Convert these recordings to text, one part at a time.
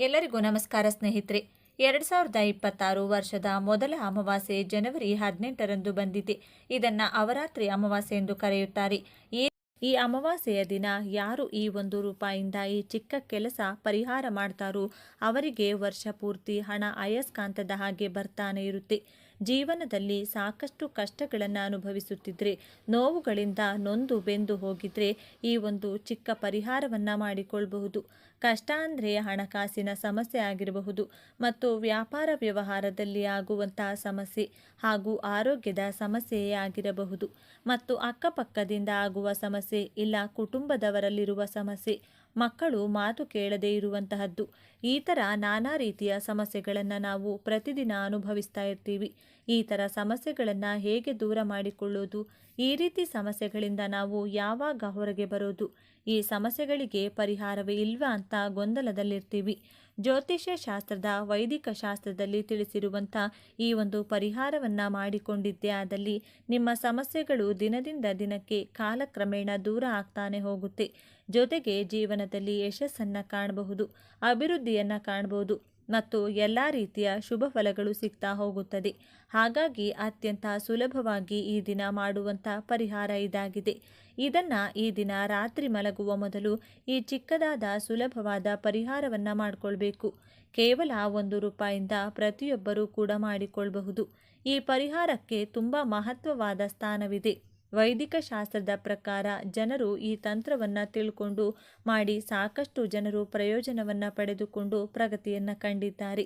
ಎಲ್ಲರಿಗೂ ನಮಸ್ಕಾರ ಸ್ನೇಹಿತರೆ. ಎರಡು ಸಾವಿರದ ಇಪ್ಪತ್ತಾರು ವರ್ಷದ ಮೊದಲ ಅಮಾವಾಸ್ಯೆ ಜನವರಿ ಹದಿನೆಂಟರಂದು ಬಂದಿದೆ. ಇದನ್ನು ಅವರಾತ್ರಿ ಅಮಾವಾಸ್ಯೆ ಎಂದು ಕರೆಯುತ್ತಾರೆ. ಈ ಈ ಅಮಾವಾಸ್ಯೆಯ ದಿನ ಯಾರು ಈ ಒಂದು ರೂಪಾಯಿಂದ ಈ ಚಿಕ್ಕ ಕೆಲಸ ಪರಿಹಾರ ಮಾಡ್ತಾರೋ ಅವರಿಗೆ ವರ್ಷ ಪೂರ್ತಿ ಹಣ ಅಯಸ್ಕಾಂತದ ಹಾಗೆ ಬರ್ತಾನೆ ಇರುತ್ತೆ. ಜೀವನದಲ್ಲಿ ಸಾಕಷ್ಟು ಕಷ್ಟಗಳನ್ನು ಅನುಭವಿಸುತ್ತಿದ್ದರೆ ನೋವುಗಳಿಂದ ನೊಂದು ಬೆಂದು ಹೋಗಿದ್ರೆ ಈ ಒಂದು ಚಿಕ್ಕ ಪರಿಹಾರವನ್ನು ಮಾಡಿಕೊಳ್ಳಬಹುದು ಕಷ್ಟ ಅಂದರೆ ಹಣಕಾಸಿನ ಸಮಸ್ಯೆ ಆಗಿರಬಹುದು ಮತ್ತು ವ್ಯಾಪಾರ ವ್ಯವಹಾರದಲ್ಲಿ ಆಗುವಂತಹ ಸಮಸ್ಯೆ ಹಾಗೂ ಆರೋಗ್ಯದ ಸಮಸ್ಯೆಯೇ ಆಗಿರಬಹುದು. ಮತ್ತು ಅಕ್ಕಪಕ್ಕದಿಂದ ಆಗುವ ಸಮಸ್ಯೆ ಇಲ್ಲ, ಕುಟುಂಬದವರಲ್ಲಿರುವ ಸಮಸ್ಯೆ ಮಕ್ಕಳು ಮಾತು ಕೇಳದೇ ಇರುವಂತಹದ್ದು. ಈ ಥರ ನಾನಾ ರೀತಿಯ ಸಮಸ್ಯೆಗಳನ್ನು ನಾವು ಪ್ರತಿದಿನ ಅನುಭವಿಸ್ತಾ ಇರ್ತೀವಿ. ಈ ಥರ ಸಮಸ್ಯೆಗಳನ್ನು ಹೇಗೆ ದೂರ ಮಾಡಿಕೊಳ್ಳೋದು? ಈ ರೀತಿ ಸಮಸ್ಯೆಗಳಿಂದ ನಾವು ಯಾವಾಗ ಹೊರಗೆ ಬರೋದು? ಈ ಸಮಸ್ಯೆಗಳಿಗೆ ಪರಿಹಾರವೇ ಇಲ್ವಾ ಅಂತ ಗೊಂದಲದಲ್ಲಿರ್ತೀವಿ. ಜ್ಯೋತಿಷ್ಯ ಶಾಸ್ತ್ರದ ವೈದಿಕ ಶಾಸ್ತ್ರದಲ್ಲಿ ತಿಳಿಸಿರುವಂಥ ಈ ಒಂದು ಪರಿಹಾರವನ್ನು ಮಾಡಿಕೊಂಡಿದ್ದೇ ಆದಲ್ಲಿ ನಿಮ್ಮ ಸಮಸ್ಯೆಗಳು ದಿನದಿಂದ ದಿನಕ್ಕೆ ಕಾಲಕ್ರಮೇಣ ದೂರ ಆಗ್ತಾನೆ ಹೋಗುತ್ತೆ. ಜೊತೆಗೆ ಜೀವನದಲ್ಲಿ ಯಶಸ್ಸನ್ನು ಕಾಣಬಹುದು, ಅಭಿವೃದ್ಧಿಯನ್ನು ಕಾಣಬಹುದು ಮತ್ತು ಎಲ್ಲ ರೀತಿಯ ಶುಭ ಫಲಗಳು ಸಿಗ್ತಾ ಹೋಗುತ್ತದೆ. ಹಾಗಾಗಿ ಅತ್ಯಂತ ಸುಲಭವಾಗಿ ಈ ದಿನ ಮಾಡುವಂಥ ಪರಿಹಾರ ಇದಾಗಿದೆ. ಇದನ್ನು ಈ ದಿನ ರಾತ್ರಿ ಮಲಗುವ ಮೊದಲು ಈ ಚಿಕ್ಕದಾದ ಸುಲಭವಾದ ಪರಿಹಾರವನ್ನು ಮಾಡಿಕೊಳ್ಬೇಕು. ಕೇವಲ ಒಂದು ರೂಪಾಯಿಂದ ಪ್ರತಿಯೊಬ್ಬರೂ ಕೂಡ ಮಾಡಿಕೊಳ್ಳಬಹುದು ಈ ಪರಿಹಾರಕ್ಕೆ ತುಂಬ ಮಹತ್ವವಾದ ಸ್ಥಾನವಿದೆ. ವೈದಿಕ ಶಾಸ್ತ್ರದ ಪ್ರಕಾರ ಜನರು ಈ ತಂತ್ರವನ್ನು ತಿಳ್ಕೊಂಡು ಮಾಡಿ ಸಾಕಷ್ಟು ಜನರು ಪ್ರಯೋಜನವನ್ನು ಪಡೆದುಕೊಂಡು ಪ್ರಗತಿಯನ್ನು ಕಂಡಿದ್ದಾರೆ.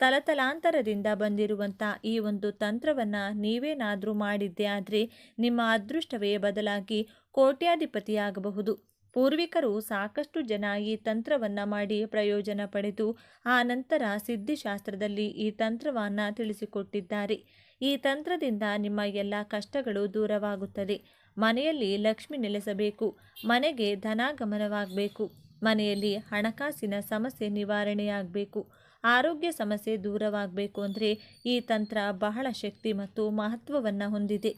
ತಲತಲಾಂತರದಿಂದ ಬಂದಿರುವಂಥ ಈ ಒಂದು ತಂತ್ರವನ್ನು ನೀವೇನಾದರೂ ಮಾಡಿದ್ದೆ ಆದರೆ ನಿಮ್ಮ ಅದೃಷ್ಟವೇ ಬದಲಾಗಿ ಕೋಟ್ಯಾಧಿಪತಿಯಾಗಬಹುದು. ಪೂರ್ವಿಕರು ಸಾಕಷ್ಟು ಜನ ಈ ತಂತ್ರವನ್ನು ಮಾಡಿ ಪ್ರಯೋಜನ ಪಡೆದು, ಆ ನಂತರ ಸಿದ್ಧಿಶಾಸ್ತ್ರದಲ್ಲಿ ಈ ತಂತ್ರವನ್ನು ತಿಳಿಸಿಕೊಟ್ಟಿದ್ದಾರೆ. ಈ ತಂತ್ರದಿಂದ ನಿಮ್ಮ ಎಲ್ಲ ಕಷ್ಟಗಳು ದೂರವಾಗುತ್ತದೆ. ಮನೆಯಲ್ಲಿ ಲಕ್ಷ್ಮಿ ನೆಲೆಸಬೇಕು, ಮನೆಗೆ ಧನಾಗಮನವಾಗಬೇಕು, ಮನೆಯಲ್ಲಿ ಹಣಕಾಸಿನ ಸಮಸ್ಯೆ ನಿವಾರಣೆಯಾಗಬೇಕು, ಆರೋಗ್ಯ ಸಮಸ್ಯೆ ದೂರವಾಗಬೇಕು ಅಂದರೆ ಈ ತಂತ್ರ ಬಹಳ ಶಕ್ತಿ ಮತ್ತು ಮಹತ್ವವನ್ನು ಹೊಂದಿದೆ.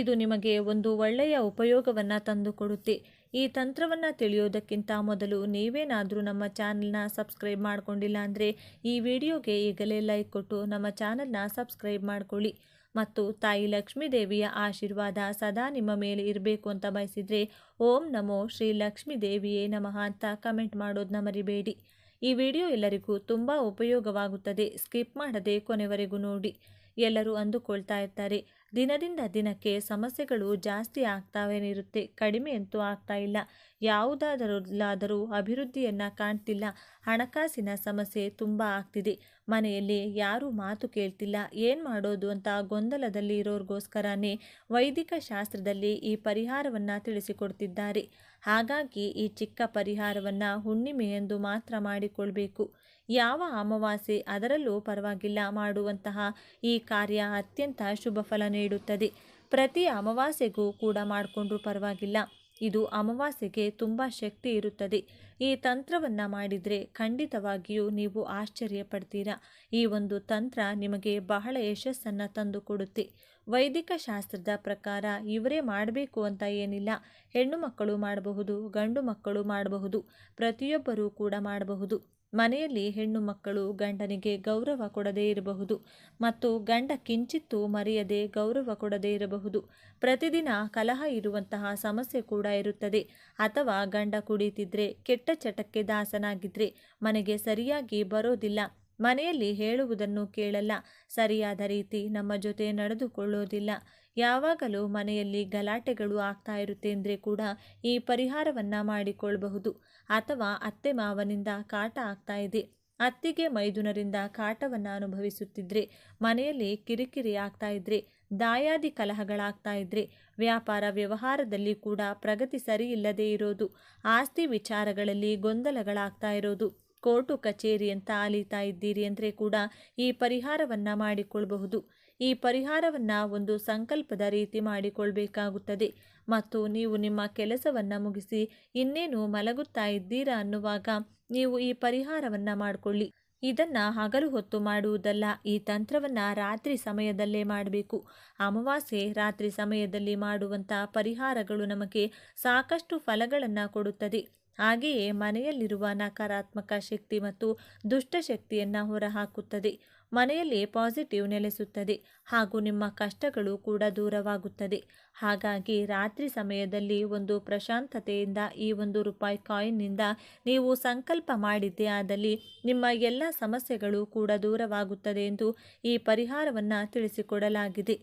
ಇದು ನಿಮಗೆ ಒಂದು ಒಳ್ಳೆಯ ಉಪಯೋಗವನ್ನು ತಂದುಕೊಡುತ್ತೆ. ಈ ತಂತ್ರವನ್ನು ತಿಳಿಯೋದಕ್ಕಿಂತ ಮೊದಲು ನೀವೇನಾದರೂ ನಮ್ಮ ಚಾನಲ್ನ ಸಬ್ಸ್ಕ್ರೈಬ್ ಮಾಡಿಕೊಂಡಿಲ್ಲ ಅಂದರೆ ಈ ವಿಡಿಯೋಗೆ ಈಗಲೇ ಲೈಕ್ ಕೊಟ್ಟು ನಮ್ಮ ಚಾನಲ್ನ ಸಬ್ಸ್ಕ್ರೈಬ್ ಮಾಡಿಕೊಳ್ಳಿ. ಮತ್ತು ತಾಯಿ ಲಕ್ಷ್ಮೀ ದೇವಿಯ ಆಶೀರ್ವಾದ ಸದಾ ನಿಮ್ಮ ಮೇಲೆ ಇರಬೇಕು ಅಂತ ಬಯಸಿದರೆ ಓಂ ನಮೋ ಶ್ರೀ ಲಕ್ಷ್ಮೀ ದೇವಿಯೇ ನಮಃ ಅಂತ ಕಮೆಂಟ್ ಮಾಡೋದನ್ನ ಮರಿಬೇಡಿ. ಈ ವಿಡಿಯೋ ಎಲ್ಲರಿಗೂ ತುಂಬ ಉಪಯೋಗವಾಗುತ್ತದೆ. ಸ್ಕಿಪ್ ಮಾಡದೆ ಕೊನೆವರೆಗೂ ನೋಡಿ. ಎಲ್ಲರೂ ಅಂದುಕೊಳ್ತಾ ಇರ್ತಾರೆ. ದಿನದಿಂದ ದಿನಕ್ಕೆ ಸಮಸ್ಯೆಗಳು ಜಾಸ್ತಿ ಆಗ್ತಾವೇನಿರುತ್ತೆ ಕಡಿಮೆ ಅಂತೂ ಆಗ್ತಾ ಇಲ್ಲ. ಯಾವುದಾದರಲ್ಲಾದರೂ ಅಭಿವೃದ್ಧಿಯನ್ನು ಕಾಣ್ತಿಲ್ಲ. ಹಣಕಾಸಿನ ಸಮಸ್ಯೆ ತುಂಬ ಆಗ್ತಿದೆ. ಮನೆಯಲ್ಲಿ ಯಾರೂ ಮಾತು ಕೇಳ್ತಿಲ್ಲ. ಏನು ಮಾಡೋದು ಅಂತ ಗೊಂದಲದಲ್ಲಿ ಇರೋರಿಗೋಸ್ಕರನೇ ವೈದಿಕ ಶಾಸ್ತ್ರದಲ್ಲಿ ಈ ಪರಿಹಾರವನ್ನು ತಿಳಿಸಿಕೊಡ್ತಿದ್ದಾರೆ. ಹಾಗಾಗಿ ಈ ಚಿಕ್ಕ ಪರಿಹಾರವನ್ನು ಹುಣ್ಣಿಮೆಯೆಂದು ಮಾತ್ರ ಮಾಡಿಕೊಳ್ಬೇಕು. ಯಾವ ಅಮಾವಾಸ್ಯೆ ಅದರಲ್ಲೂ ಪರವಾಗಿಲ್ಲ ಮಾಡುವಂತಹ ಈ ಕಾರ್ಯ ಅತ್ಯಂತ ಶುಭ ಫಲ ನೀಡುತ್ತದೆ. ಪ್ರತಿ ಅಮಾವಾಸ್ಯೆಗೂ ಕೂಡ ಮಾಡಿಕೊಂಡ್ರೂ ಪರವಾಗಿಲ್ಲ. ಇದು ಅಮಾವಾಸ್ಯೆಗೆ ತುಂಬ ಶಕ್ತಿ ಇರುತ್ತದೆ. ಈ ತಂತ್ರವನ್ನು ಮಾಡಿದರೆ ಖಂಡಿತವಾಗಿಯೂ ನೀವು ಆಶ್ಚರ್ಯ ಪಡ್ತೀರಾ ಈ ಒಂದು ತಂತ್ರ ನಿಮಗೆ ಬಹಳ ಯಶಸ್ಸನ್ನು ತಂದು ಕೊಡುತ್ತೆ. ವೈದಿಕ ಶಾಸ್ತ್ರದ ಪ್ರಕಾರ ಇವರೇ ಮಾಡಬೇಕು ಅಂತ ಏನಿಲ್ಲ. ಹೆಣ್ಣು ಮಕ್ಕಳು ಮಾಡಬಹುದು, ಗಂಡು ಮಕ್ಕಳು ಮಾಡಬಹುದು, ಪ್ರತಿಯೊಬ್ಬರೂ ಕೂಡ ಮಾಡಬಹುದು. ಮನೆಯಲ್ಲಿ ಹೆಣ್ಣು ಮಕ್ಕಳು ಗಂಡನಿಗೆ ಗೌರವ ಕೊಡದೇ ಇರಬಹುದು ಮತ್ತು ಗಂಡ ಕಿಂಚಿತ್ತೂ ಮರೆಯದೆ ಗೌರವ ಕೊಡದೇ ಇರಬಹುದು. ಪ್ರತಿದಿನ ಕಲಹ ಇರುವಂತಹ ಸಮಸ್ಯೆ ಕೂಡ ಇರುತ್ತದೆ. ಅಥವಾ ಗಂಡ ಕುಡಿತಿದ್ರೆ, ಕೆಟ್ಟ ಚಟಕ್ಕೆ ದಾಸನಾಗಿದ್ರೆ ಮನೆಗೆ ಸರಿಯಾಗಿ ಬರೋದಿಲ್ಲ. ಮನೆಯಲ್ಲಿ ಹೇಳುವುದನ್ನು ಕೇಳಲ್ಲ. ಸರಿಯಾದ ರೀತಿ ನಮ್ಮ ಜೊತೆ ನಡೆದುಕೊಳ್ಳೋದಿಲ್ಲ. ಯಾವಾಗಲೂ ಮನೆಯಲ್ಲಿ ಗಲಾಟೆಗಳು ಆಗ್ತಾ ಇರುತ್ತೆ ಅಂದರೆ ಕೂಡ ಈ ಪರಿಹಾರವನ್ನು ಮಾಡಿಕೊಳ್ಳಬಹುದು ಅಥವಾ ಅತ್ತೆ ಮಾವನಿಂದ ಕಾಟ ಆಗ್ತಾ ಇದೆ. ಅತ್ತಿಗೆ ಮೈದುನರಿಂದ ಕಾಟವನ್ನು ಅನುಭವಿಸುತ್ತಿದ್ರೆ, ಮನೆಯಲ್ಲಿ ಕಿರಿಕಿರಿ ಆಗ್ತಾ ಇದ್ರೆ, ದಾಯಾದಿ ಕಲಹಗಳಾಗ್ತಾ ಇದ್ರೆ, ವ್ಯಾಪಾರ ವ್ಯವಹಾರದಲ್ಲಿ ಕೂಡ ಪ್ರಗತಿ ಸರಿ ಇಲ್ಲದೇ ಇರೋದು, ಆಸ್ತಿ ವಿಚಾರಗಳಲ್ಲಿ ಗೊಂದಲಗಳಾಗ್ತಾ ಇರೋದು, ಕೋರ್ಟು ಕಚೇರಿ ಅಂತ ಅಲೀತಾ ಇದ್ದೀರಿ ಅಂದರೆ ಕೂಡ ಈ ಪರಿಹಾರವನ್ನು ಮಾಡಿಕೊಳ್ಳಬಹುದು ಈ ಪರಿಹಾರವನ್ನು ಒಂದು ಸಂಕಲ್ಪದ ರೀತಿ ಮಾಡಿಕೊಳ್ಬೇಕಾಗುತ್ತದೆ. ಮತ್ತು ನೀವು ನಿಮ್ಮ ಕೆಲಸವನ್ನು ಮುಗಿಸಿ ಇನ್ನೇನು ಮಲಗುತ್ತಾ ಇದ್ದೀರಾ ಅನ್ನುವಾಗ ನೀವು ಈ ಪರಿಹಾರವನ್ನು ಮಾಡಿಕೊಳ್ಳಿ. ಇದನ್ನು ಹಗಲು ಹೊತ್ತು ಮಾಡುವುದಲ್ಲ, ಈ ತಂತ್ರವನ್ನು ರಾತ್ರಿ ಸಮಯದಲ್ಲೇ ಮಾಡಬೇಕು. ಅಮಾವಾಸ್ಯೆ ರಾತ್ರಿ ಸಮಯದಲ್ಲಿ ಮಾಡುವಂಥ ಪರಿಹಾರಗಳು ನಮಗೆ ಸಾಕಷ್ಟು ಫಲಗಳನ್ನು ಕೊಡುತ್ತದೆ. ಹಾಗೆಯೇ ಮನೆಯಲ್ಲಿರುವ ನಕಾರಾತ್ಮಕ ಶಕ್ತಿ ಮತ್ತು ದುಷ್ಟಶಕ್ತಿಯನ್ನು ಹೊರಹಾಕುತ್ತದೆ. ಮನೆಯಲ್ಲಿ ಪಾಸಿಟಿವ್ ನೆಲೆಸುತ್ತದೆ ಹಾಗೂ ನಿಮ್ಮ ಕಷ್ಟಗಳು ಕೂಡ ದೂರವಾಗುತ್ತದೆ. ಹಾಗಾಗಿ ರಾತ್ರಿ ಸಮಯದಲ್ಲಿ ಒಂದು ಪ್ರಶಾಂತತೆಯಿಂದ ಈ ಒಂದು ರೂಪಾಯಿ ಕಾಯಿನ್ನಿಂದ ನೀವು ಸಂಕಲ್ಪ ಮಾಡಿದ್ದೇ ಆದಲ್ಲಿ ನಿಮ್ಮ ಎಲ್ಲ ಸಮಸ್ಯೆಗಳು ಕೂಡ ದೂರವಾಗುತ್ತದೆ ಎಂದು ಈ ಪರಿಹಾರವನ್ನು ತಿಳಿಸಿಕೊಡಲಾಗಿದೆ.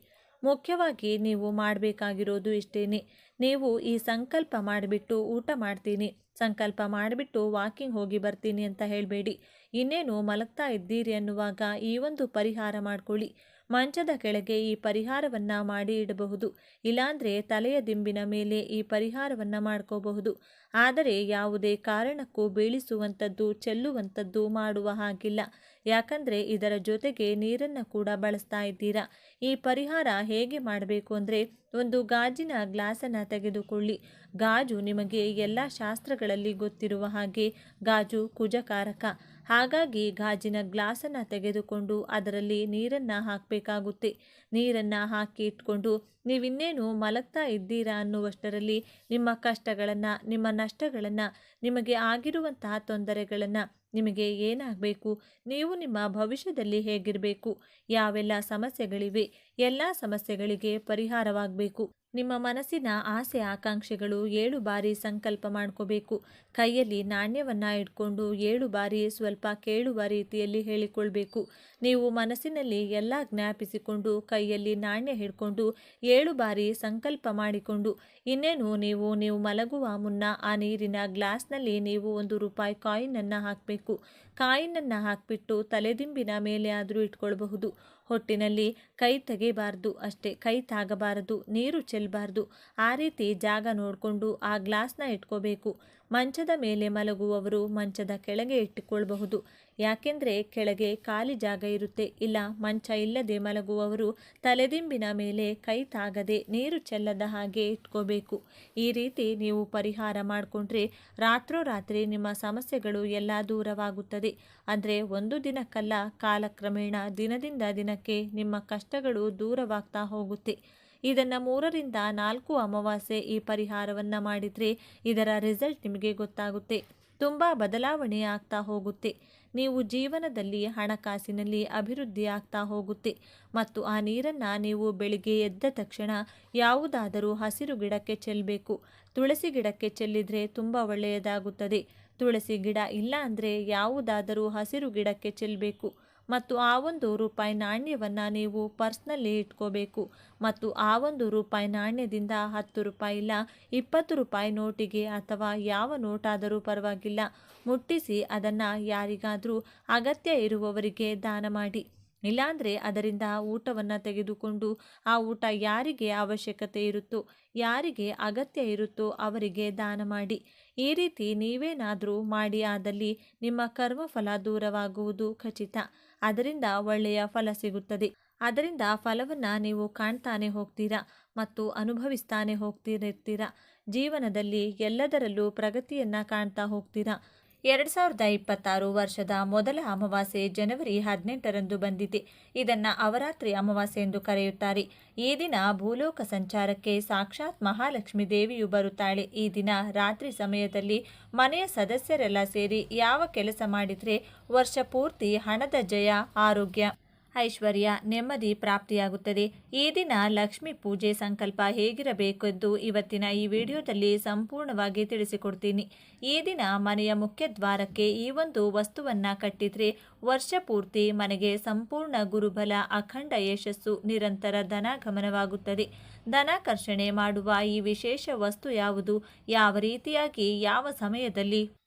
ಮುಖ್ಯವಾಗಿ ನೀವು ಮಾಡಬೇಕಾಗಿರೋದು ಇಷ್ಟೇನೆ. ನೀವು ಈ ಸಂಕಲ್ಪ ಮಾಡಿಬಿಟ್ಟು ಊಟ ಮಾಡ್ತೀನಿ, ಸಂಕಲ್ಪ ಮಾಡಿಬಿಟ್ಟು ವಾಕಿಂಗ್ ಹೋಗಿ ಬರ್ತೀನಿ ಅಂತ ಹೇಳಬೇಡಿ. ಇನ್ನೇನು ಮಲಗ್ತಾ ಇದ್ದೀರಿ ಅನ್ನುವಾಗ ಈ ಒಂದು ಪರಿಹಾರ ಮಾಡಿಕೊಳ್ಳಿ. ಮಂಚದ ಕೆಳಗೆ ಈ ಪರಿಹಾರವನ್ನು ಮಾಡಿ ಇಡಬಹುದು. ಇಲ್ಲಾಂದರೆ ತಲೆಯ ದಿಂಬಿನ ಮೇಲೆ ಈ ಪರಿಹಾರವನ್ನು ಮಾಡ್ಕೋಬಹುದು. ಆದರೆ ಯಾವುದೇ ಕಾರಣಕ್ಕೂ ಬೀಳಿಸುವಂಥದ್ದು, ಚೆಲ್ಲುವಂಥದ್ದು ಮಾಡುವ ಹಾಗಿಲ್ಲ. ಯಾಕಂದರೆ ಇದರ ಜೊತೆಗೆ ನೀರನ್ನು ಕೂಡ ಬಳಸ್ತಾ ಇದ್ದೀರಾ. ಈ ಪರಿಹಾರ ಹೇಗೆ ಮಾಡಬೇಕು ಅಂದರೆ ಒಂದು ಗಾಜಿನ ಗ್ಲಾಸನ್ನು ತೆಗೆದುಕೊಳ್ಳಿ. ಗಾಜು ನಿಮಗೆ ಎಲ್ಲ ಶಾಸ್ತ್ರಗಳಲ್ಲಿ ಗೊತ್ತಿರುವ ಹಾಗೆ ಗಾಜು ಕುಜಕಾರಕ. ಹಾಗಾಗಿ ಗಾಜಿನ ಗ್ಲಾಸನ್ನು ತೆಗೆದುಕೊಂಡು ಅದರಲ್ಲಿ ನೀರನ್ನು ಹಾಕಬೇಕಾಗುತ್ತೆ. ನೀರನ್ನು ಹಾಕಿ ಇಟ್ಕೊಂಡು ನೀವಿನ್ನೇನು ಮಲಗ್ತಾ ಇದ್ದೀರಾ ಅನ್ನುವಷ್ಟರಲ್ಲಿ ನಿಮ್ಮ ಕಷ್ಟಗಳನ್ನು, ನಿಮ್ಮ ನಷ್ಟಗಳನ್ನು, ನಿಮಗೆ ಆಗಿರುವಂತಹ ತೊಂದರೆಗಳನ್ನು ನಿಮಗೆ ಏನಾಗಬೇಕು? ನೀವು ನಿಮ್ಮ ಭವಿಷ್ಯದಲ್ಲಿ ಹೇಗಿರಬೇಕು? ಯಾವೆಲ್ಲ ಸಮಸ್ಯೆಗಳಿವೆ? ಎಲ್ಲ ಸಮಸ್ಯೆಗಳಿಗೆ ಪರಿಹಾರವಾಗಬೇಕು. ನಿಮ್ಮ ಮನಸ್ಸಿನ ಆಸೆ ಆಕಾಂಕ್ಷೆಗಳು ಏಳು ಬಾರಿ ಸಂಕಲ್ಪ ಮಾಡ್ಕೋಬೇಕು. ಕೈಯಲ್ಲಿ ನಾಣ್ಯವನ್ನು ಇಟ್ಕೊಂಡು ಏಳು ಬಾರಿ ಸ್ವಲ್ಪ ಕೇಳುವ ರೀತಿಯಲ್ಲಿ ಹೇಳಿಕೊಳ್ಬೇಕು. ನೀವು ಮನಸ್ಸಿನಲ್ಲಿ ಎಲ್ಲ ಜ್ಞಾಪಿಸಿಕೊಂಡು ಕೈಯಲ್ಲಿ ನಾಣ್ಯ ಹಿಡ್ಕೊಂಡು ಏಳು ಬಾರಿ ಸಂಕಲ್ಪ ಮಾಡಿಕೊಂಡು, ಇನ್ನೇನು ನೀವು ನೀವು ಮಲಗುವ ಮುನ್ನ ಆ ನೀರಿನ ಗ್ಲಾಸ್ನಲ್ಲಿ ನೀವು ಒಂದು ರೂಪಾಯಿ ಕಾಯಿನನ್ನು ಹಾಕಬೇಕು. ಕಾಯಿನನ್ನು ಹಾಕಿಬಿಟ್ಟು ತಲೆದಿಂಬಿನ ಮೇಲೆ ಆದರೂ ಇಟ್ಕೊಳ್ಬಹುದು. ಹೊಟ್ಟಿನಲ್ಲಿ ಕೈ ತೆಗೆಯಬಾರ್ದು ಅಷ್ಟೇ, ಕೈ ತಾಗಬಾರದು, ನೀರು ಚೆಲ್ಲಬಾರ್ದು ಆ ರೀತಿ ಜಾಗ ನೋಡಿಕೊಂಡು ಆ ಗ್ಲಾಸ್ನ ಇಟ್ಕೋಬೇಕು. ಮಂಚದ ಮೇಲೆ ಮಲಗುವವರು ಮಂಚದ ಕೆಳಗೆ ಇಟ್ಟುಕೊಳ್ಬಹುದು. ಯಾಕೆಂದರೆ ಕೆಳಗೆ ಖಾಲಿ ಜಾಗ ಇರುತ್ತೆ, ಇಲ್ಲ ಮಂಚ ಇಲ್ಲದೆ ಮಲಗುವವರು ತಲೆದಿಂಬಿನ ಮೇಲೆ ಕೈ ತಾಗದೆ ನೀರು ಚೆಲ್ಲದ ಹಾಗೆ ಇಟ್ಕೋಬೇಕು. ಈ ರೀತಿ ನೀವು ಪರಿಹಾರ ಮಾಡಿಕೊಂಡ್ರೆ ರಾತ್ರೋರಾತ್ರಿ ನಿಮ್ಮ ಸಮಸ್ಯೆಗಳು ಎಲ್ಲ ದೂರವಾಗುತ್ತದೆ. ಅಂದರೆ ಒಂದು ದಿನಕ್ಕಲ್ಲ, ಕಾಲಕ್ರಮೇಣ ದಿನದಿಂದ ದಿನಕ್ಕೆ ನಿಮ್ಮ ಕಷ್ಟಗಳು ದೂರವಾಗ್ತಾ ಹೋಗುತ್ತೆ. ಇದನ್ನು ಮೂರರಿಂದ ನಾಲ್ಕು ಅಮಾವಾಸ್ಯೆ ಈ ಪರಿಹಾರವನ್ನು ಮಾಡಿದರೆ ಇದರ ರಿಸಲ್ಟ್ ನಿಮಗೆ ಗೊತ್ತಾಗುತ್ತೆ. ತುಂಬ ಬದಲಾವಣೆ ಆಗ್ತಾ ಹೋಗುತ್ತೆ. ನೀವು ಜೀವನದಲ್ಲಿ ಹಣಕಾಸಿನಲ್ಲಿ ಅಭಿವೃದ್ಧಿ ಆಗ್ತಾ ಹೋಗುತ್ತೆ. ಮತ್ತು ಆ ನೀರನ್ನು ನೀವು ಬೆಳಿಗ್ಗೆ ಎದ್ದ ತಕ್ಷಣ ಯಾವುದಾದರೂ ಹಸಿರು ಗಿಡಕ್ಕೆ ಚೆಲ್ಲಬೇಕು. ತುಳಸಿ ಗಿಡಕ್ಕೆ ಚೆಲ್ಲಿದರೆ ತುಂಬ ಒಳ್ಳೆಯದಾಗುತ್ತದೆ. ತುಳಸಿ ಗಿಡ ಇಲ್ಲ ಅಂದರೆ ಯಾವುದಾದರೂ ಹಸಿರು ಗಿಡಕ್ಕೆ ಚೆಲ್ಲಬೇಕು ಮತ್ತು ಆ ಒಂದು ರೂಪಾಯಿ ನಾಣ್ಯವನ್ನು ನೀವು ಪರ್ಸ್ನಲ್ಲಿ ಇಟ್ಕೋಬೇಕು. ಮತ್ತು ಆ ಒಂದು ರೂಪಾಯಿ ನಾಣ್ಯದಿಂದ ಹತ್ತು ರೂಪಾಯಿ ಇಲ್ಲ, ಇಪ್ಪತ್ತು ರೂಪಾಯಿ ನೋಟಿಗೆ ಅಥವಾ ಯಾವ ನೋಟಾದರೂ ಪರವಾಗಿಲ್ಲ. ಮುಟ್ಟಿಸಿ ಅದನ್ನು ಯಾರಿಗಾದರೂ ಅಗತ್ಯ ಇರುವವರಿಗೆ ದಾನ ಮಾಡಿ. ಇಲ್ಲಾಂದರೆ ಅದರಿಂದ ಊಟವನ್ನು ತೆಗೆದುಕೊಂಡು ಆ ಊಟ ಯಾರಿಗೆ ಅವಶ್ಯಕತೆ ಇರುತ್ತೋ, ಯಾರಿಗೆ ಅಗತ್ಯ ಇರುತ್ತೋ ಅವರಿಗೆ ದಾನ ಮಾಡಿ. ಈ ರೀತಿ ನೀವೇನಾದರೂ ಮಾಡಿ ಆದಲ್ಲಿ ನಿಮ್ಮ ಕರ್ಮಫಲ ದೂರವಾಗುವುದು ಖಚಿತ. ಅದರಿಂದ ಒಳ್ಳೆಯ ಫಲ ಸಿಗುತ್ತದೆ. ಅದರಿಂದ ಫಲವನ್ನು ನೀವು ಕಾಣ್ತಾನೆ ಹೋಗ್ತೀರಾ ಮತ್ತು ಅನುಭವಿಸ್ತಾನೆ ಹೋಗ್ತಿರ್ತೀರಾ. ಜೀವನದಲ್ಲಿ ಎಲ್ಲದರಲ್ಲೂ ಪ್ರಗತಿಯನ್ನು ಕಾಣ್ತಾ ಹೋಗ್ತೀರಾ. ಎರಡು ಸಾವಿರದ ಇಪ್ಪತ್ತಾರು ವರ್ಷದ ಮೊದಲ ಅಮಾವಾಸ್ಯೆ ಜನವರಿ ಹದಿನೆಂಟರಂದು ಬಂದಿದೆ. ಇದನ್ನು ಅವರಾತ್ರಿ ಅಮಾವಾಸ್ಯೆ ಎಂದು ಕರೆಯುತ್ತಾರೆ. ಈ ದಿನ ಭೂಲೋಕ ಸಂಚಾರಕ್ಕೆ ಸಾಕ್ಷಾತ್ ಮಹಾಲಕ್ಷ್ಮಿ ದೇವಿಯು ಬರುತ್ತಾಳೆ. ಈ ದಿನ ರಾತ್ರಿ ಸಮಯದಲ್ಲಿ ಮನೆಯ ಸದಸ್ಯರೆಲ್ಲ ಸೇರಿ ಯಾವ ಕೆಲಸ ಮಾಡಿದರೆ ವರ್ಷ ಪೂರ್ತಿ ಹಣದ ಜಯ, ಆರೋಗ್ಯ. ಐಶ್ವರ್ಯ ನೆಮ್ಮದಿ ಪ್ರಾಪ್ತಿಯಾಗುತ್ತದೆ. ಈ ದಿನ ಲಕ್ಷ್ಮಿ ಪೂಜೆ ಸಂಕಲ್ಪ ಹೇಗಿರಬೇಕೆಂದು ಇವತ್ತಿನ ಈ ವಿಡಿಯೋದಲ್ಲಿ ಸಂಪೂರ್ಣವಾಗಿ ತಿಳಿಸಿಕೊಡ್ತೀನಿ. ಈ ದಿನ ಮನೆಯ ಮುಖ್ಯ ದ್ವಾರಕ್ಕೆ ಈ ಒಂದು ವಸ್ತುವನ್ನು ಕಟ್ಟಿದರೆ ವರ್ಷ ಪೂರ್ತಿ ಮನೆಗೆ ಸಂಪೂರ್ಣ ಗುರುಬಲ, ಅಖಂಡ ಯಶಸ್ಸು, ನಿರಂತರ ಧನಾಗಮನವಾಗುತ್ತದೆ. ಧನಾಕರ್ಷಣೆ ಮಾಡುವ ಈ ವಿಶೇಷ ವಸ್ತು ಯಾವುದು? ಯಾವ ರೀತಿಯಾಗಿ, ಯಾವ ಸಮಯದಲ್ಲಿ?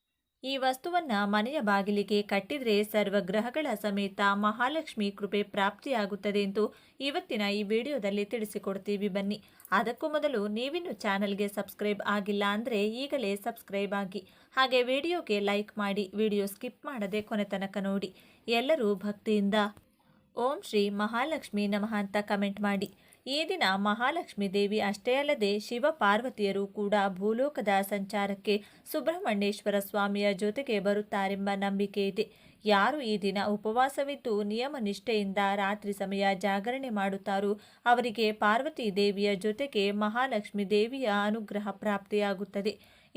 ಈ ವಸ್ತುವನ್ನ ಮನೆಯ ಬಾಗಿಲಿಗೆ ಕಟ್ಟಿದರೆ ಸರ್ವಗ್ರಹಗಳ ಸಮೇತ ಮಹಾಲಕ್ಷ್ಮಿ ಕೃಪೆ ಪ್ರಾಪ್ತಿಯಾಗುತ್ತದೆ ಎಂದು ಇವತ್ತಿನ ಈ ವಿಡಿಯೋದಲ್ಲಿ ತಿಳಿಸಿಕೊಡ್ತೀವಿ ಬನ್ನಿ. ಅದಕ್ಕೂ ಮೊದಲು ನೀವಿನ್ನು ಚಾನಲ್ಗೆ ಸಬ್ಸ್ಕ್ರೈಬ್ ಆಗಿಲ್ಲ ಅಂದರೆ ಈಗಲೇ ಸಬ್ಸ್ಕ್ರೈಬ್ ಆಗಿ. ಹಾಗೆ ವಿಡಿಯೋಗೆ ಲೈಕ್ ಮಾಡಿ, ವಿಡಿಯೋ ಸ್ಕಿಪ್ ಮಾಡದೆ ಕೊನೆ ತನಕ ನೋಡಿ. ಎಲ್ಲರೂ ಭಕ್ತಿಯಿಂದ ಓಂ ಶ್ರೀ ಮಹಾಲಕ್ಷ್ಮಿ ನಮಃ ಅಂತ ಕಮೆಂಟ್ ಮಾಡಿ. ಈ ದಿನ ಮಹಾಲಕ್ಷ್ಮಿ ದೇವಿ ಅಷ್ಟೇ ಅಲ್ಲದೆ ಶಿವ ಪಾರ್ವತಿಯರು ಕೂಡ ಭೂಲೋಕದ ಸಂಚಾರಕ್ಕೆ ಸುಬ್ರಹ್ಮಣ್ಯೇಶ್ವರ ಸ್ವಾಮಿಯ ಜೊತೆಗೆ ಬರುತ್ತಾರೆಂಬ ನಂಬಿಕೆ ಇದೆ. ಯಾರು ಈ ದಿನ ಉಪವಾಸವಿದ್ದು ನಿಯಮ ನಿಷ್ಠೆಯಿಂದ ರಾತ್ರಿ ಸಮಯ ಜಾಗರಣೆ ಮಾಡುತ್ತಾರೋ ಅವರಿಗೆ ಪಾರ್ವತಿ ದೇವಿಯ ಜೊತೆಗೆ ಮಹಾಲಕ್ಷ್ಮಿ ದೇವಿಯ ಅನುಗ್ರಹ ಪ್ರಾಪ್ತಿಯಾಗುತ್ತದೆ.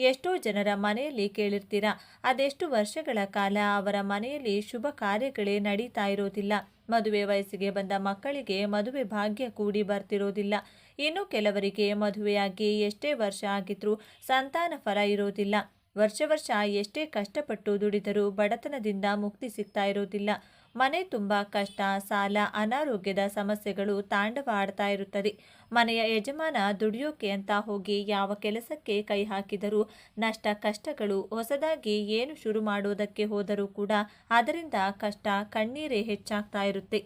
ಎಷ್ಟೋ ಜನರ ಮನೆಯಲ್ಲಿ ಕೇಳಿರ್ತೀರಾ. ಅದೆಷ್ಟು ವರ್ಷಗಳ ಕಾಲ ಅವರ ಮನೆಯಲ್ಲಿ ಶುಭ ಕಾರ್ಯಗಳೇ ನಡೀತಾ ಇರೋದಿಲ್ಲ. ಮದುವೆ ವಯಸ್ಸಿಗೆ ಬಂದ ಮಕ್ಕಳಿಗೆ ಮದುವೆ ಭಾಗ್ಯ ಕೂಡಿ ಬರ್ತಿರೋದಿಲ್ಲ. ಇನ್ನು ಕೆಲವರಿಗೆ ಮದುವೆಯಾಗಿ ಎಷ್ಟೇ ವರ್ಷ ಆಗಿದ್ರೂ ಸಂತಾನ ಫಲ ಇರೋದಿಲ್ಲ. ವರ್ಷ ವರ್ಷ ಎಷ್ಟೇ ಕಷ್ಟಪಟ್ಟು ದುಡಿದರೂ ಬಡತನದಿಂದ ಮುಕ್ತಿ ಸಿಗ್ತಾ ಇರೋದಿಲ್ಲ. ಮನೆ ತುಂಬ ಕಷ್ಟ, ಸಾಲ, ಅನಾರೋಗ್ಯದ ಸಮಸ್ಯೆಗಳು ತಾಂಡವಾಡ್ತಾ ಇರುತ್ತದೆ. ಮನೆಯ ಯಜಮಾನ ದುಡಿಯೋಕೆ ಅಂತ ಹೋಗಿ ಯಾವ ಕೆಲಸಕ್ಕೆ ಕೈ ಹಾಕಿದರೂ ನಷ್ಟ, ಕಷ್ಟಗಳು ಹೊಸದಾಗಿ ಏನು ಶುರು ಮಾಡೋದಕ್ಕೆ ಹೋದರೂ ಕೂಡ ಅದರಿಂದ ಕಷ್ಟ ಕಣ್ಣೀರೇ ಹೆಚ್ಚಾಗ್ತಾ ಇರುತ್ತೆ.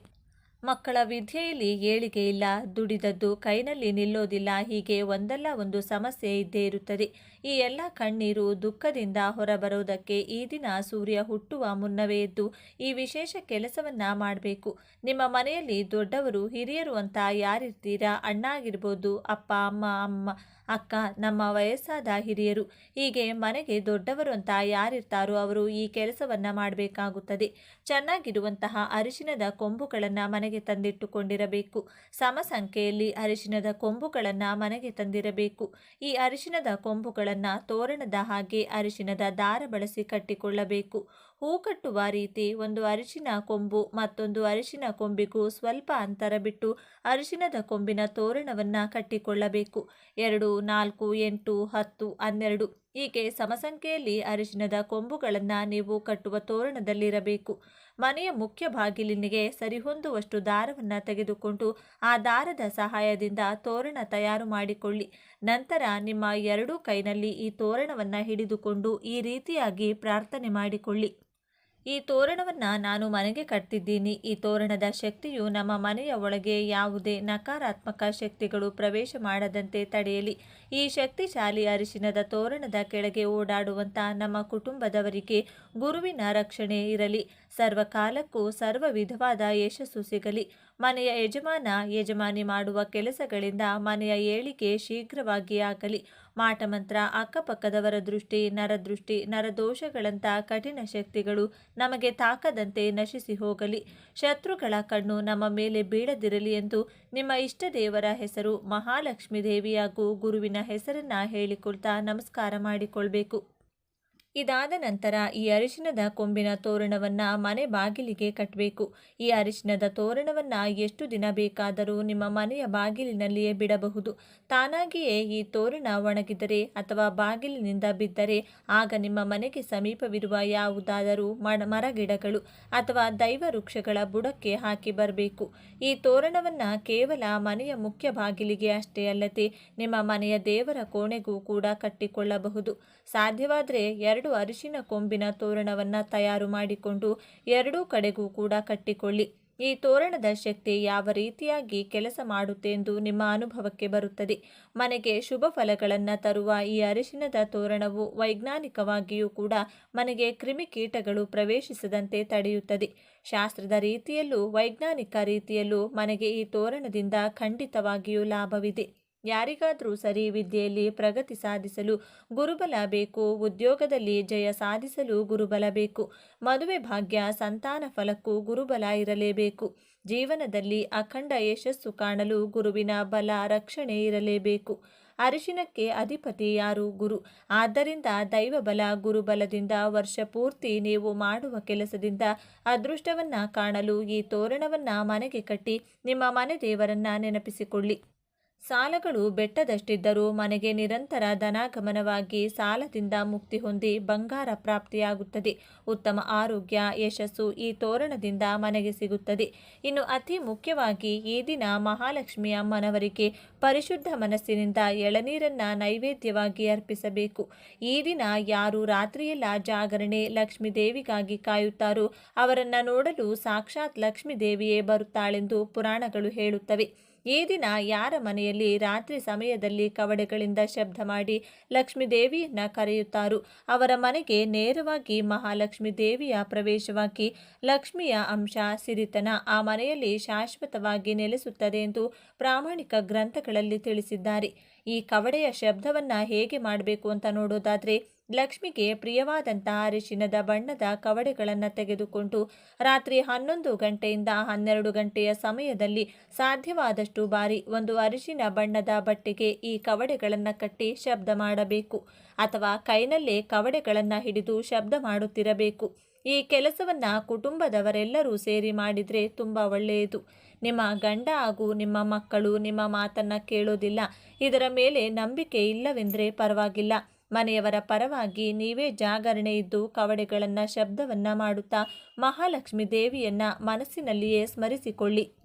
ಮಕ್ಕಳ ವಿದ್ಯೆಯಲ್ಲಿ ಏಳಿಗೆ ಇಲ್ಲ, ದುಡಿದದ್ದು ಕೈನಲ್ಲಿ ನಿಲ್ಲೋದಿಲ್ಲ, ಹೀಗೆ ಒಂದಲ್ಲ ಒಂದು ಸಮಸ್ಯೆ ಇದ್ದೇ ಇರುತ್ತದೆ. ಈ ಎಲ್ಲ ಕಣ್ಣೀರು ದುಃಖದಿಂದ ಹೊರಬರೋದಕ್ಕೆ ಈ ದಿನ ಸೂರ್ಯ ಹುಟ್ಟುವ ಮುನ್ನವೇ ಎದ್ದು ಈ ವಿಶೇಷ ಕೆಲಸವನ್ನ ಮಾಡಬೇಕು. ನಿಮ್ಮ ಮನೆಯಲ್ಲಿ ದೊಡ್ಡವರು, ಹಿರಿಯರು ಅಂತ ಯಾರಿರ್ತೀರಾ? ಅಣ್ಣ ಆಗಿರ್ಬೋದು ಅಪ್ಪ, ಅಮ್ಮ ಅಮ್ಮ. ಅಕ್ಕ, ನಮ್ಮ ವಯಸ್ಸಾದ ಹಿರಿಯರು, ಹೀಗೆ ಮನೆಗೆ ದೊಡ್ಡವರು ಅಂತ ಯಾರಿರ್ತಾರೋ ಅವರು ಈ ಕೆಲಸವನ್ನ ಮಾಡಬೇಕಾಗುತ್ತದೆ. ಚೆನ್ನಾಗಿರುವಂತಹ ಅರಿಶಿನದ ಕೊಂಬುಗಳನ್ನು ಮನೆಗೆ ತಂದಿಟ್ಟುಕೊಂಡಿರಬೇಕು. ಸಮ ಸಂಖ್ಯೆಯಲ್ಲಿ ಅರಿಶಿನದ ಕೊಂಬುಗಳನ್ನು ಮನೆಗೆ ತಂದಿರಬೇಕು. ಈ ಅರಿಶಿನದ ಕೊಂಬುಗಳನ್ನು ತೋರಣದ ಹಾಗೆ ಅರಿಶಿನದ ದಾರ ಬಳಸಿ ಕಟ್ಟಿಕೊಳ್ಳಬೇಕು. ಹೂ ಕಟ್ಟುವ ರೀತಿ ಒಂದು ಅರಿಶಿನ ಕೊಂಬು ಮತ್ತೊಂದು ಅರಿಶಿನ ಕೊಂಬಿಗೂ ಸ್ವಲ್ಪ ಅಂತರ ಬಿಟ್ಟು ಅರಿಶಿನದ ಕೊಂಬಿನ ತೋರಣವನ್ನು ಕಟ್ಟಿಕೊಳ್ಳಬೇಕು. ಎರಡು, ನಾಲ್ಕು, ಎಂಟು, ಹತ್ತು, ಹನ್ನೆರಡು ಹೀಗೆ ಸಮಸಂಖ್ಯೆಯಲ್ಲಿ ಅರಿಶಿನದ ಕೊಂಬುಗಳನ್ನು ನೀವು ಕಟ್ಟುವ ತೋರಣದಲ್ಲಿರಬೇಕು. ಮನೆಯ ಮುಖ್ಯ ಬಾಗಿಲಿನಿಗೆ ಸರಿಹೊಂದುವಷ್ಟು ದಾರವನ್ನು ತೆಗೆದುಕೊಂಡು ಆ ದಾರದ ಸಹಾಯದಿಂದ ತೋರಣ ತಯಾರು ಮಾಡಿಕೊಳ್ಳಿ. ನಂತರ ನಿಮ್ಮ ಎರಡೂ ಕೈನಲ್ಲಿ ಈ ತೋರಣವನ್ನು ಹಿಡಿದುಕೊಂಡು ಈ ರೀತಿಯಾಗಿ ಪ್ರಾರ್ಥನೆ ಮಾಡಿಕೊಳ್ಳಿ. ಈ ತೋರಣವನ್ನು ನಾನು ಮನೆಗೆ ಕಟ್ತಿದ್ದೀನಿ. ಈ ತೋರಣದ ಶಕ್ತಿಯು ನಮ್ಮ ಮನೆಯ ಒಳಗೆ ಯಾವುದೇ ನಕಾರಾತ್ಮಕ ಶಕ್ತಿಗಳು ಪ್ರವೇಶ ಮಾಡದಂತೆ ತಡೆಯಲಿ. ಈ ಶಕ್ತಿಶಾಲಿ ಅರಿಶಿನದ ತೋರಣದ ಕೆಳಗೆ ಓಡಾಡುವಂಥ ನಮ್ಮ ಕುಟುಂಬದವರಿಗೆ ಗುರುವಿನ ರಕ್ಷಣೆ ಇರಲಿ. ಸರ್ವಕಾಲಕ್ಕೂ ಸರ್ವ ವಿಧವಾದ ಯಶಸ್ಸು ಸಿಗಲಿ. ಮನೆಯ ಯಜಮಾನ ಯಜಮಾನಿ ಮಾಡುವ ಕೆಲಸಗಳಿಂದ ಮನೆಯ ಏಳಿಗೆ ಶೀಘ್ರವಾಗಿ ಆಗಲಿ. ಮಾಟಮಂತ್ರ, ಅಕ್ಕಪಕ್ಕದವರ ದೃಷ್ಟಿ, ನರದೃಷ್ಟಿ, ನರದೋಷಗಳಂಥ ಕಠಿಣ ಶಕ್ತಿಗಳು ನಮಗೆ ತಾಕದಂತೆ ನಶಿಸಿ ಹೋಗಲಿ. ಶತ್ರುಗಳ ಕಣ್ಣು ನಮ್ಮ ಮೇಲೆ ಬೀಳದಿರಲಿ ಎಂದು ನಿಮ್ಮ ಇಷ್ಟ ದೇವರ ಹೆಸರು ಮಹಾಲಕ್ಷ್ಮೀ ದೇವಿ ಹಾಗೂ ಗುರುವಿನ ಹೆಸರನ್ನ ಹೇಳಿಕೊಳ್ತಾ ನಮಸ್ಕಾರ ಮಾಡಿಕೊಳ್ಬೇಕು. ಇದಾದ ನಂತರ ಈ ಅರಿಶಿನದ ಕೊಂಬಿನ ತೋರಣವನ್ನು ಮನೆ ಬಾಗಿಲಿಗೆ ಕಟ್ಟಬೇಕು ಈ ಅರಿಶಿನದ ತೋರಣವನ್ನು ಎಷ್ಟು ದಿನ ಬೇಕಾದರೂ ನಿಮ್ಮ ಮನೆಯ ಬಾಗಿಲಿನಲ್ಲಿಯೇ ಬಿಡಬಹುದು. ತಾನಾಗಿಯೇ ಈ ತೋರಣ ಒಣಗಿದರೆ ಅಥವಾ ಬಾಗಿಲಿನಿಂದ ಬಿದ್ದರೆ ಆಗ ನಿಮ್ಮ ಮನೆಗೆ ಸಮೀಪವಿರುವ ಯಾವುದಾದರೂ ಮರಗಿಡಗಳು ಅಥವಾ ದೈವ ವೃಕ್ಷಗಳ ಬುಡಕ್ಕೆ ಹಾಕಿ ಬರಬೇಕು. ಈ ತೋರಣವನ್ನು ಕೇವಲ ಮನೆಯ ಮುಖ್ಯ ಬಾಗಿಲಿಗೆ ಅಷ್ಟೇ ಅಲ್ಲದೆ ನಿಮ್ಮ ಮನೆಯ ದೇವರ ಕೋಣೆಗೂ ಕೂಡ ಕಟ್ಟಿಕೊಳ್ಳಬಹುದು. ಸಾಧ್ಯವಾದರೆ ಎರಡು ಅರಿಶಿನ ಕೊಂಬಿನ ತೋರಣವನ್ನು ತಯಾರು ಮಾಡಿಕೊಂಡು ಎರಡೂ ಕಡೆಗೂ ಕೂಡ ಕಟ್ಟಿಕೊಳ್ಳಿ. ಈ ತೋರಣದ ಶಕ್ತಿ ಯಾವ ರೀತಿಯಾಗಿ ಕೆಲಸ ಮಾಡುತ್ತೆ ಎಂದು ನಿಮ್ಮ ಅನುಭವಕ್ಕೆ ಬರುತ್ತದೆ. ಮನೆಗೆ ಶುಭ ಫಲಗಳನ್ನು ತರುವ ಈ ಅರಿಶಿನದ ತೋರಣವು ವೈಜ್ಞಾನಿಕವಾಗಿಯೂ ಕೂಡ ಮನೆಗೆ ಕ್ರಿಮಿಕೀಟಗಳು ಪ್ರವೇಶಿಸದಂತೆ ತಡೆಯುತ್ತದೆ. ಶಾಸ್ತ್ರದ ರೀತಿಯಲ್ಲೂ ವೈಜ್ಞಾನಿಕ ರೀತಿಯಲ್ಲೂ ಮನೆಗೆ ಈ ತೋರಣದಿಂದ ಖಂಡಿತವಾಗಿಯೂ ಲಾಭವಿದೆ. ಯಾರಿಗಾದರೂ ಸರಿ ವಿದ್ಯೆಯಲ್ಲಿ ಪ್ರಗತಿ ಸಾಧಿಸಲು ಗುರುಬಲ ಬೇಕು, ಉದ್ಯೋಗದಲ್ಲಿ ಜಯ ಸಾಧಿಸಲು ಗುರುಬಲ ಬೇಕು. ಮದುವೆ ಭಾಗ್ಯ, ಸಂತಾನ ಫಲಕ್ಕೂ ಗುರುಬಲ ಇರಲೇಬೇಕು. ಜೀವನದಲ್ಲಿ ಅಖಂಡ ಯಶಸ್ಸು ಕಾಣಲು ಗುರುವಿನ ಬಲ, ರಕ್ಷಣೆ ಇರಲೇಬೇಕು. ಅರಿಶಿನಕ್ಕೆ ಅಧಿಪತಿ ಯಾರು? ಗುರು. ಆದ್ದರಿಂದ ದೈವಬಲ, ಗುರುಬಲದಿಂದ ವರ್ಷ ಪೂರ್ತಿ ನೀವು ಮಾಡುವ ಕೆಲಸದಿಂದ ಅದೃಷ್ಟವನ್ನ ಕಾಣಲು ಈ ತೋರಣವನ್ನ ಮನೆಗೆ ಕಟ್ಟಿ ನಿಮ್ಮ ಮನೆ ದೇವರನ್ನ ನೆನಪಿಸಿಕೊಳ್ಳಿ. ಸಾಲಗಳು ಬೆಟ್ಟದಷ್ಟಿದ್ದರೂ ಮನೆಗೆ ನಿರಂತರ ಧನಾಗಮನವಾಗಿ ಸಾಲದಿಂದ ಮುಕ್ತಿ ಹೊಂದಿ ಬಂಗಾರ ಪ್ರಾಪ್ತಿಯಾಗುತ್ತದೆ. ಉತ್ತಮ ಆರೋಗ್ಯ, ಯಶಸ್ಸು ಈ ತೋರಣದಿಂದ ಮನೆಗೆ ಸಿಗುತ್ತದೆ. ಇನ್ನು ಅತಿ ಮುಖ್ಯವಾಗಿ ಈ ದಿನ ಮಹಾಲಕ್ಷ್ಮಿ ಅಮ್ಮನವರಿಗೆ ಪರಿಶುದ್ಧ ಮನಸ್ಸಿನಿಂದ ಎಳನೀರನ್ನ ನೈವೇದ್ಯವಾಗಿ ಅರ್ಪಿಸಬೇಕು. ಈ ದಿನ ಯಾರು ರಾತ್ರಿಯೆಲ್ಲ ಜಾಗರಣೆ ಲಕ್ಷ್ಮೀ ದೇವಿಗಾಗಿ ಕಾಯುತ್ತಾರೋ ಅವರನ್ನ ನೋಡಲು ಸಾಕ್ಷಾತ್ ಲಕ್ಷ್ಮೀ ದೇವಿಯೇ ಬರುತ್ತಾಳೆಂದು ಪುರಾಣಗಳು ಹೇಳುತ್ತವೆ. ಈ ದಿನ ಯಾರ ಮನೆಯಲ್ಲಿ ರಾತ್ರಿ ಸಮಯದಲ್ಲಿ ಕವಡೆಗಳಿಂದ ಶಬ್ದ ಮಾಡಿ ಲಕ್ಷ್ಮೀ ದೇವಿಯನ್ನ ಕರೆಯುತ್ತಾರೋ? ಅವರ ಮನೆಗೆ ನೇರವಾಗಿ ಮಹಾಲಕ್ಷ್ಮಿ ದೇವಿಯ ಪ್ರವೇಶವಾಗಿ ಲಕ್ಷ್ಮಿಯ ಅಂಶ ಸಿರಿತನ ಆ ಮನೆಯಲ್ಲಿ ಶಾಶ್ವತವಾಗಿ ನೆಲೆಸುತ್ತದೆ ಎಂದು ಪ್ರಾಮಾಣಿಕ ಗ್ರಂಥಗಳಲ್ಲಿ ತಿಳಿಸಿದ್ದಾರೆ. ಈ ಕವಡೆಯ ಶಬ್ದವನ್ನು ಹೇಗೆ ಮಾಡಬೇಕು ಅಂತ ನೋಡೋದಾದರೆ ಲಕ್ಷ್ಮಿಗೆ ಪ್ರಿಯವಾದಂತಹ ಅರಿಶಿನದ ಬಣ್ಣದ ಕವಡೆಗಳನ್ನು ತೆಗೆದುಕೊಂಡು ರಾತ್ರಿ ಹನ್ನೊಂದು ಗಂಟೆಯಿಂದ ಹನ್ನೆರಡು ಗಂಟೆಯ ಸಮಯದಲ್ಲಿ ಸಾಧ್ಯವಾದಷ್ಟು ಬಾರಿ ಒಂದು ಅರಿಶಿನ ಬಣ್ಣದ ಬಟ್ಟೆಗೆ ಈ ಕವಡೆಗಳನ್ನು ಕಟ್ಟಿ ಶಬ್ದ ಮಾಡಬೇಕು ಅಥವಾ ಕೈನಲ್ಲೇ ಕವಡೆಗಳನ್ನು ಹಿಡಿದು ಶಬ್ದ ಮಾಡುತ್ತಿರಬೇಕು. ಈ ಕೆಲಸವನ್ನ ಕುಟುಂಬದವರೆಲ್ಲರೂ ಸೇರಿ ಮಾಡಿದರೆ ತುಂಬ ಒಳ್ಳೆಯದು. ನಿಮ್ಮ ಗಂಡ ಹಾಗೂ ನಿಮ್ಮ ಮಕ್ಕಳು ನಿಮ್ಮ ಮಾತನ್ನ ಕೇಳೋದಿಲ್ಲ. ಇದರ ಮೇಲೆ ನಂಬಿಕೆ ಇಲ್ಲವೆಂದರೆ ಪರವಾಗಿಲ್ಲ. ಮನೆಯವರ ಪರವಾಗಿ ನೀವೇ ಜಾಗರಣೆ ಇದ್ದು ಕವಡೆಗಳನ್ನು, ಶಬ್ದವನ್ನ ಮಾಡುತ್ತಾ ಮಹಾಲಕ್ಷ್ಮಿ ದೇವಿಯನ್ನ ಮನಸ್ಸಿನಲ್ಲಿಯೇ ಸ್ಮರಿಸಿಕೊಳ್ಳಿ.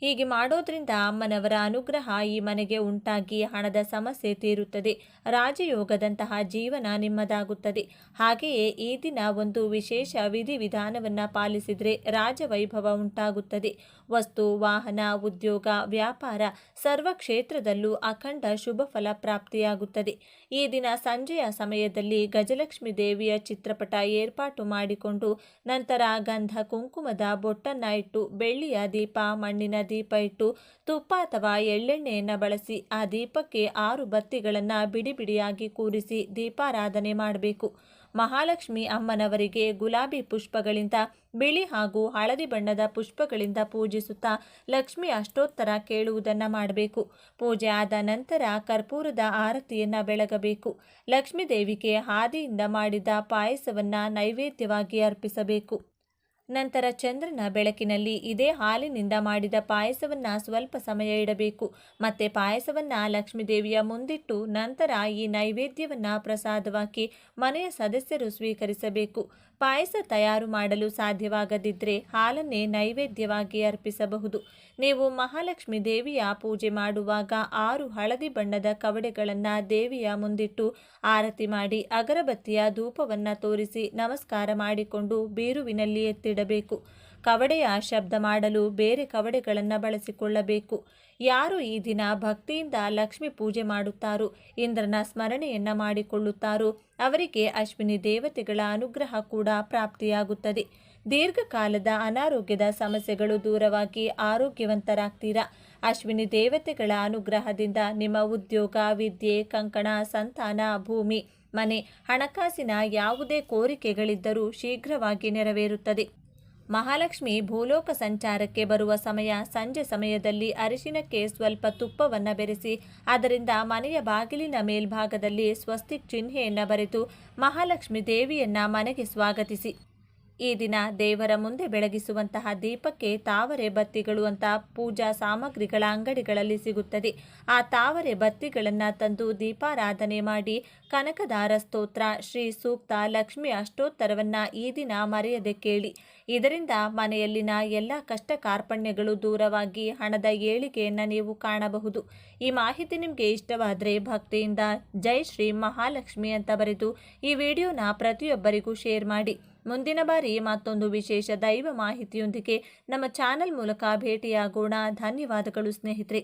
ಹೀಗೆ ಮಾಡೋದ್ರಿಂದ ಅಮ್ಮನವರ ಅನುಗ್ರಹ ಈ ಮನೆಗೆ ಉಂಟಾಗಿ ಹಣದ ಸಮಸ್ಯೆ ತೀರುತ್ತದೆ. ರಾಜಯೋಗದಂತಹ ಜೀವನ ನಿಮ್ಮದಾಗುತ್ತದೆ. ಹಾಗೆಯೇ ಈ ದಿನ ಒಂದು ವಿಶೇಷ ವಿಧಿವಿಧಾನವನ್ನು ಪಾಲಿಸಿದರೆ ರಾಜವೈಭವ ಉಂಟಾಗುತ್ತದೆ. ವಸ್ತು, ವಾಹನ, ಉದ್ಯೋಗ, ವ್ಯಾಪಾರ ಸರ್ವ ಕ್ಷೇತ್ರದಲ್ಲೂ ಅಖಂಡ ಶುಭ ಫಲ ಪ್ರಾಪ್ತಿಯಾಗುತ್ತದೆ. ಈ ದಿನ ಸಂಜೆಯ ಸಮಯದಲ್ಲಿ ಗಜಲಕ್ಷ್ಮಿ ದೇವಿಯ ಚಿತ್ರಪಟ ಏರ್ಪಾಟು ಮಾಡಿಕೊಂಡು ನಂತರ ಗಂಧ ಕುಂಕುಮದ ಬೊಟ್ಟನ್ನ ಇಟ್ಟು ಬೆಳ್ಳಿಯ ದೀಪ, ಮಣ್ಣಿನ ದೀಪ ಇಟ್ಟು ತುಪ್ಪ ಅಥವಾ ಎಳ್ಳೆಣ್ಣೆಯನ್ನು ಬಳಸಿ ಆ ದೀಪಕ್ಕೆ ಆರು ಬತ್ತಿಗಳನ್ನು ಬಿಡಿ ಬಿಡಿಯಾಗಿ ಕೂರಿಸಿ ದೀಪಾರಾಧನೆ ಮಾಡಬೇಕು. ಮಹಾಲಕ್ಷ್ಮಿ ಅಮ್ಮನವರಿಗೆ ಗುಲಾಬಿ ಪುಷ್ಪಗಳಿಂದ ಬಿಳಿ ಹಾಗೂ ಹಳದಿ ಬಣ್ಣದ ಪುಷ್ಪಗಳಿಂದ ಪೂಜಿಸುತ್ತಾ ಲಕ್ಷ್ಮಿ ಅಷ್ಟೋತ್ತರ ಕೇಳುವುದನ್ನು ಮಾಡಬೇಕು. ಪೂಜೆ ಆದ ನಂತರ ಕರ್ಪೂರದ ಆರತಿಯನ್ನು ಬೆಳಗಬೇಕು. ಲಕ್ಷ್ಮೀ ದೇವಿಗೆ ಹಾದಿಯಿಂದ ಮಾಡಿದ ಪಾಯಸವನ್ನು ನೈವೇದ್ಯವಾಗಿ ಅರ್ಪಿಸಬೇಕು. ನಂತರ ಚಂದ್ರನ ಬೆಳಕಿನಲ್ಲಿ ಇದೇ ಹಾಲಿನಿಂದ ಮಾಡಿದ ಪಾಯಸವನ್ನ ಸ್ವಲ್ಪ ಸಮಯ ಇಡಬೇಕು. ಮತ್ತೆ ಪಾಯಸವನ್ನ ಲಕ್ಷ್ಮೀದೇವಿಯ ಮುಂದಿಟ್ಟು ನಂತರ ಈ ನೈವೇದ್ಯವನ್ನ ಪ್ರಸಾದವಾಗಿ ಮನೆಯ ಸದಸ್ಯರು ಸ್ವೀಕರಿಸಬೇಕು. ಪಾಯಸ ತಯಾರು ಮಾಡಲು ಸಾಧ್ಯವಾಗದಿದ್ದರೆ ಹಾಲನ್ನೇ ನೈವೇದ್ಯವಾಗಿ ಅರ್ಪಿಸಬಹುದು. ನೀವು ಮಹಾಲಕ್ಷ್ಮಿ ದೇವಿಯ ಪೂಜೆ ಮಾಡುವಾಗ ಆರು ಹಳದಿ ಬಣ್ಣದ ಕವಡೆಗಳನ್ನು ದೇವಿಯ ಮುಂದಿಟ್ಟು ಆರತಿ ಮಾಡಿ ಅಗರಬತ್ತಿಯ ಧೂಪವನ್ನು ತೋರಿಸಿ ನಮಸ್ಕಾರ ಮಾಡಿಕೊಂಡು ಬೀರುವಿನಲ್ಲಿ ಎತ್ತಿಡಬೇಕು ಕವಡೆಯ ಶಬ್ದ ಮಾಡಲು ಬೇರೆ ಕವಡೆಗಳನ್ನು ಬಳಸಿಕೊಳ್ಳಬೇಕು. ಯಾರು ಈ ದಿನ ಭಕ್ತಿಯಿಂದ ಲಕ್ಷ್ಮಿ ಪೂಜೆ ಮಾಡುತ್ತಾರೋ, ಇಂದ್ರನ ಸ್ಮರಣೆಯನ್ನ ಮಾಡಿಕೊಳ್ಳುತ್ತಾರೋ, ಅವರಿಗೆ ಅಶ್ವಿನಿ ದೇವತೆಗಳ ಅನುಗ್ರಹ ಕೂಡ ಪ್ರಾಪ್ತಿಯಾಗುತ್ತದೆ. ದೀರ್ಘಕಾಲದ ಅನಾರೋಗ್ಯದ ಸಮಸ್ಯೆಗಳು ದೂರವಾಗಿ ಆರೋಗ್ಯವಂತರಾಗ್ತೀರಾ? ಅಶ್ವಿನಿ ದೇವತೆಗಳ ಅನುಗ್ರಹದಿಂದ ನಿಮ್ಮ ಉದ್ಯೋಗ, ವಿದ್ಯೆ, ಕಂಕಣ, ಸಂತಾನ, ಭೂಮಿ, ಮನೆ, ಹಣಕಾಸಿನ ಯಾವುದೇ ಕೋರಿಕೆಗಳಿದ್ದರೂ ಶೀಘ್ರವಾಗಿ ನೆರವೇರುತ್ತದೆ. ಮಹಾಲಕ್ಷ್ಮಿ ಭೂಲೋಕ ಸಂಚಾರಕ್ಕೆ ಬರುವ ಸಮಯ ಸಂಜೆ ಸಮಯದಲ್ಲಿ ಅರಿಶಿನಕ್ಕೆ ಸ್ವಲ್ಪ ತುಪ್ಪವನ್ನು ಬೆರೆಸಿ, ಅದರಿಂದ ಮನೆಯ ಬಾಗಿಲಿನ ಮೇಲ್ಭಾಗದಲ್ಲಿ ಸ್ವಸ್ತಿಕ್ ಚಿಹ್ನೆಯನ್ನು ಬರೆದು ಮಹಾಲಕ್ಷ್ಮಿ ದೇವಿಯನ್ನ ಮನೆಗೆ ಸ್ವಾಗತಿಸಿ. ಈ ದಿನ ದೇವರ ಮುಂದೆ ಬೆಳಗಿಸುವಂತಹ ದೀಪಕ್ಕೆ ತಾವರೆ ಬತ್ತಿಗಳು ಅಂತ ಪೂಜಾ ಸಾಮಗ್ರಿಗಳ ಅಂಗಡಿಗಳಲ್ಲಿ ಸಿಗುತ್ತದೆ. ಆ ತಾವರೆ ಬತ್ತಿಗಳನ್ನು ತಂದು ದೀಪಾರಾಧನೆ ಮಾಡಿ ಕನಕದಾರ ಸ್ತೋತ್ರ, ಶ್ರೀ ಸೂಕ್ತ ಲಕ್ಷ್ಮಿ ಅಷ್ಟೋತ್ತರವನ್ನು ಈ ದಿನ ಮರೆಯದೆ ಕೇಳಿ. ಇದರಿಂದ ಮನೆಯಲ್ಲಿನ ಎಲ್ಲ ಕಷ್ಟ ಕಾರ್ಪಣ್ಯಗಳು ದೂರವಾಗಿ ಹಣದ ಏಳಿಗೆಯನ್ನು ನೀವು ಕಾಣಬಹುದು. ಈ ಮಾಹಿತಿ ನಿಮಗೆ ಇಷ್ಟವಾದರೆ ಭಕ್ತಿಯಿಂದ ಜೈ ಶ್ರೀ ಮಹಾಲಕ್ಷ್ಮಿ ಅಂತ ಬರೆದು ಈ ವಿಡಿಯೋನ ಪ್ರತಿಯೊಬ್ಬರಿಗೂ ಶೇರ್ ಮಾಡಿ. ಮುಂದಿನ ಬಾರಿ ಮತ್ತೊಂದು ವಿಶೇಷ ದೈವ ಮಾಹಿತಿಯೊಂದಿಗೆ ನಮ್ಮ ಚಾನೆಲ್ ಮೂಲಕ ಭೇಟಿಯಾಗೋಣ. ಧನ್ಯವಾದಗಳು ಸ್ನೇಹಿತರೆ.